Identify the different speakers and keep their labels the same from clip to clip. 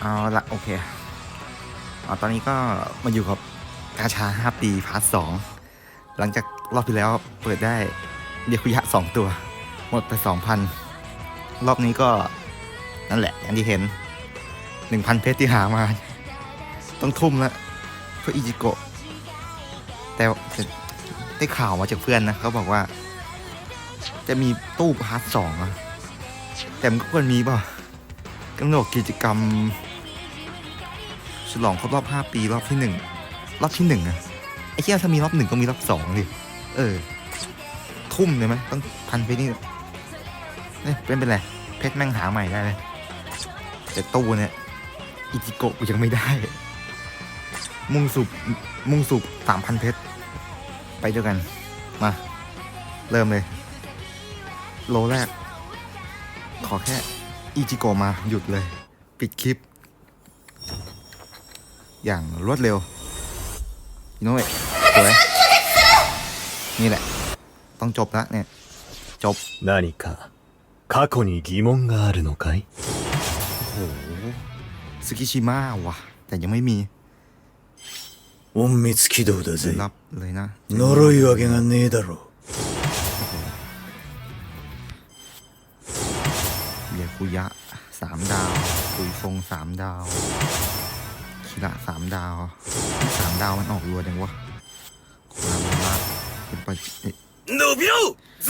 Speaker 1: เอาละโอเคเอาตอนนี้ก็มาอยู่กับกาชา5ปีพาร์ทสองหลังจากรอบที่แล้วเปิดได้เดียคุยะสองตัว หมดไป2,000รอบนี้ก็นั่นแหละอย่างที่เห็น1,000เพชรที่หามา ต้องทุ่มแล้วเพื่ออิจิโกะแต่ได้ข่าวมาจากเพื่อนนะเขาบอกว่า จะมีตู้พาร์ทสองแต่มันก็ควรมีเปล่ะกำหนดกิจกรรม ฉลองครบรอบ 5 ปีรอบที่ 1 รอบที่1อะไอ้เหี้ยถ้ามีรอบหนึ่งก็มีรอบสองดิเออ ทุ่มเลยไหมต้องพันไปนี่เนี่ยเป็นเป็นไรเพชรแม่งหาใหม่ได้เลยแต่ตู้เนี่ยอิจิโกะกูยังไม่ได้ มุ่งสุบมุ่งสุบสามพันเพชร ไปด้วยกัน มา เริ่มเลย โลแรก ขอแค่อิจิโกะมาหยุดเลย ปิดคลิป อย่างรวดเร็วอิโนเอะสวยนี่แหละ ต้องจบละเนี่ย จบ
Speaker 2: 何か過去に疑問があるのかい
Speaker 1: โอ้โหสกิชิมะว่ะ แต่ยังไม่มี
Speaker 3: 隠密起動だぜ
Speaker 1: รับเลยนะ
Speaker 3: 呪いわけがねえだろ
Speaker 1: เบียคุยะสามดาวคุยฟงสามดาว คิระสามดาวสามดาวมันออกรัวจังวะความรักเป็นปะเอ๊ะ
Speaker 3: 伸びろザ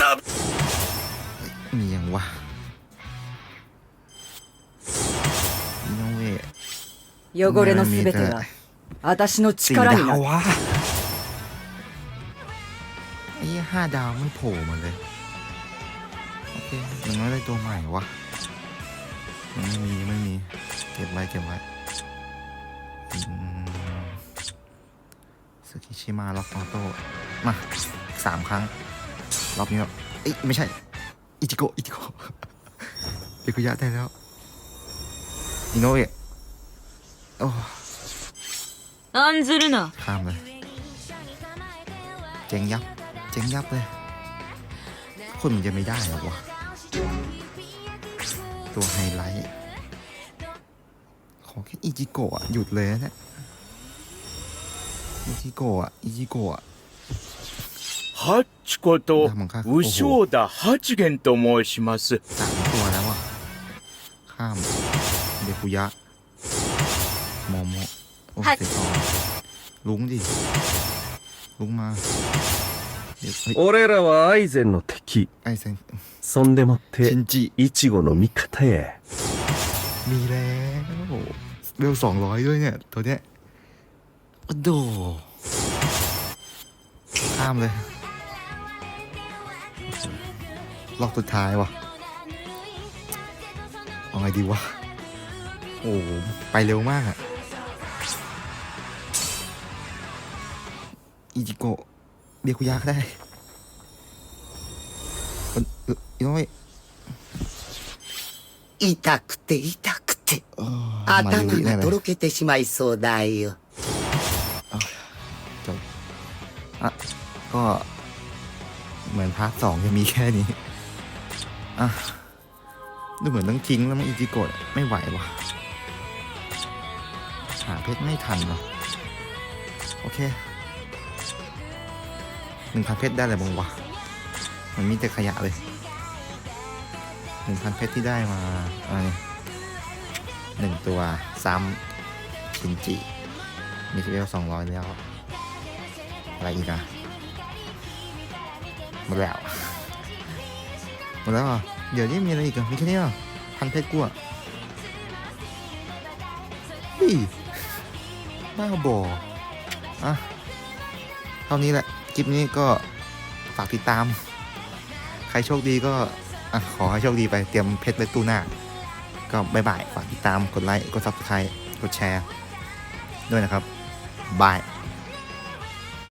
Speaker 1: มียังวะอิโนเวะ
Speaker 4: 汚れのすべては私の
Speaker 1: สี่
Speaker 4: 力
Speaker 1: ดา
Speaker 4: にな
Speaker 1: ว
Speaker 4: る
Speaker 1: วะไอ้เหี้ยห้าดาวไม่โผล่มาเลย โอเคยังไม่ได้ตัวใหม่วะยังไม่มียังไม่มี เก็บไว้เก็บไว้อืม สึกิชิมาล็อกออโต้มาสามครั้ง รอบนี้แบบเอ้ไม่ใช่ อิจิโกอิจิโกเดกุยะได้แล้ว อิโนเอะโอ้
Speaker 4: อันซึรุนะ
Speaker 1: ข้ามเลย เจ๊งยับ เจ๊งยับเลยคุณมันจะไม่ได้หรอวะ ตัวไฮไลท์ อแค่อิจิโกะอะหยุดเลยนะเนี่ย อิจิโกะอะอิจิโกะอะ
Speaker 5: ハッチこと
Speaker 1: あもうか
Speaker 5: ウショウダハチゲンと申します。
Speaker 1: สามตัวแล้วอะข้าม เดคุยะ โมโมโอ้เสียทองลุงดิ ลุงมาเดี๋ยวเฮ้ย
Speaker 2: 俺らはアイゼンの敵
Speaker 1: ไอเซน
Speaker 2: そんでもっ
Speaker 1: ชิ
Speaker 2: て
Speaker 1: นจิ
Speaker 2: イチゴの味方へ
Speaker 1: มีแล้ว เวลสองร้อยด้วยเนี่ย ตัวเนี้ยโอ้โดข้ามเลยรอบสุดท้ายวะเอาไงดีวะ โอ้โหไปเร็วมากอะอิจิโกะเบียคุยะก็ได้คนเอออีน้อย
Speaker 6: 痛くて痛くて
Speaker 1: เออมา
Speaker 6: 頭
Speaker 1: ลิลิแน่
Speaker 6: が
Speaker 1: เลย
Speaker 6: とろけてしまいそうだよ
Speaker 1: จบอ่ะ ก็เหมือนพาร์ทสองจะมีแค่นี้ อ่ะ ดูเหมือนต้องทิ้งแล้วมั้งอิจิโกะไม่ไหววะหาเพชรไม่ทันวะโอเคหนึ่งพันเพชรได้อะไรบ้างวะ มันมีแต่ขยะเลยหนึ่งพันเพชรที่ได้มาอะไร หนึ่งตัวซ้ำชินจิ มีทีเดียวสองร้อยแล้ว อะไรอีกอะหมดแล้ว หมดแล้วเหรอเดี๋ยวนี้มีอะไรอีกอะมีแค่นี้เหรอพันเพชรกูอะเฮ้ยบ้าบออะ เท่านี้แหละ คลิปนี้ก็ฝากติดตาม ใครโชคดีก็ อะ ขอให้โชคดีไป เตรียมเพชรไว้ตู้หน้า ก็บายบาย ฝากติดตาม กดไลค์ กด subscribe กดแชร์ ด้วยนะครับ บาย